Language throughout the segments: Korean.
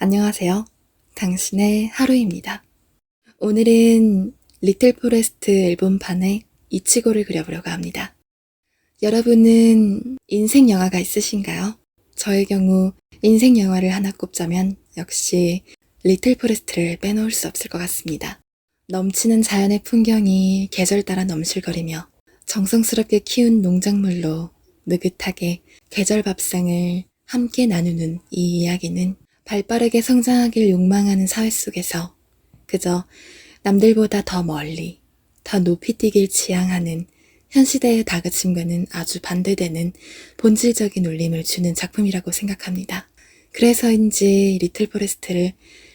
안녕하세요. 당신의 하루입니다. 오늘은 리틀 포레스트 앨범판에 이치고를 그려보려고 합니다. 여러분은 인생 영화가 있으신가요? 저의 경우 인생 영화를 하나 꼽자면 역시 리틀 포레스트를 빼놓을 수 없을 것 같습니다. 넘치는 자연의 풍경이 계절 따라 넘실거리며 정성스럽게 키운 농작물로 느긋하게 계절 밥상을 함께 나누는 이 이야기는 발빠르게 성장하길 욕망하는 사회 속에서 그저 남들보다 더 멀리, 더 높이 뛰길 지향하는 현 시대의 다그침과는 아주 반대되는 본질적인 울림을 주는 작품이라고 생각합니다. 그래서인지 리틀 포레스트를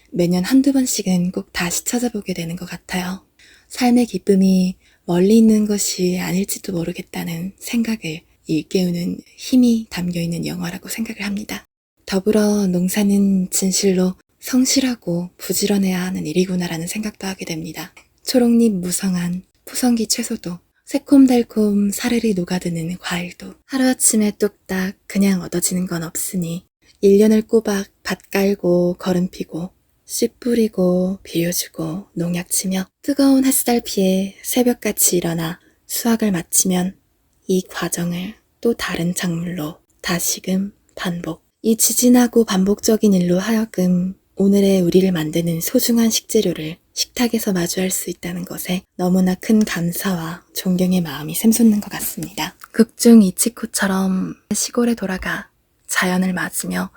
매년 한두 번씩은 꼭 다시 찾아보게 되는 것 같아요. 삶의 기쁨이 멀리 있는 것이 아닐지도 모르겠다는 생각을 일깨우는 힘이 담겨 있는 영화라고 생각을 합니다. 더불어 농사는 진실로 성실하고 부지런해야 하는 일이구나라는 생각도 하게 됩니다. 초록잎 무성한 푸성기 채소도 새콤달콤 사르르 녹아드는 과일도 하루아침에 뚝딱 그냥 얻어지는 건 없으니 1년을 꼬박 밭 깔고 거름 피고 씨 뿌리고 비워주고 농약 치며 뜨거운 햇살 피해 새벽같이 일어나 수확을 마치면 이 과정을 또 다른 작물로 다시금 반복. 이 지진하고 반복적인 일로 하여금 오늘의 우리를 만드는 소중한 식재료를 식탁에서 마주할 수 있다는 것에 너무나 큰 감사와 존경의 마음이 샘솟는 것 같습니다. 극중 이치코처럼 시골에 돌아가 자연을 맞으며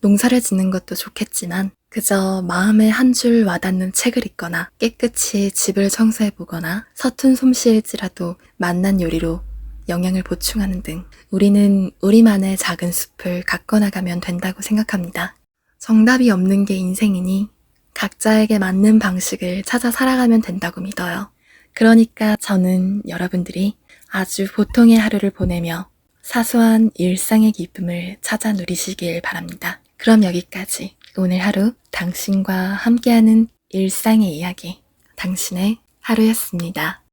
농사를 짓는 것도 좋겠지만 그저 마음에 한 줄 와닿는 책을 읽거나 깨끗이 집을 청소해 보거나 서툰 솜씨일지라도 맛난 요리로 영양을 보충하는 등 우리는 우리만의 작은 숲을 가꿔 나가면 된다고 생각합니다. 정답이 없는 게 인생이니 각자에게 맞는 방식을 찾아 살아가면 된다고 믿어요. 그러니까 저는 여러분들이 아주 보통의 하루를 보내며 사소한 일상의 기쁨을 찾아 누리시길 바랍니다. 그럼 여기까지 오늘 하루 당신과 함께하는 일상의 이야기, 당신의 하루였습니다.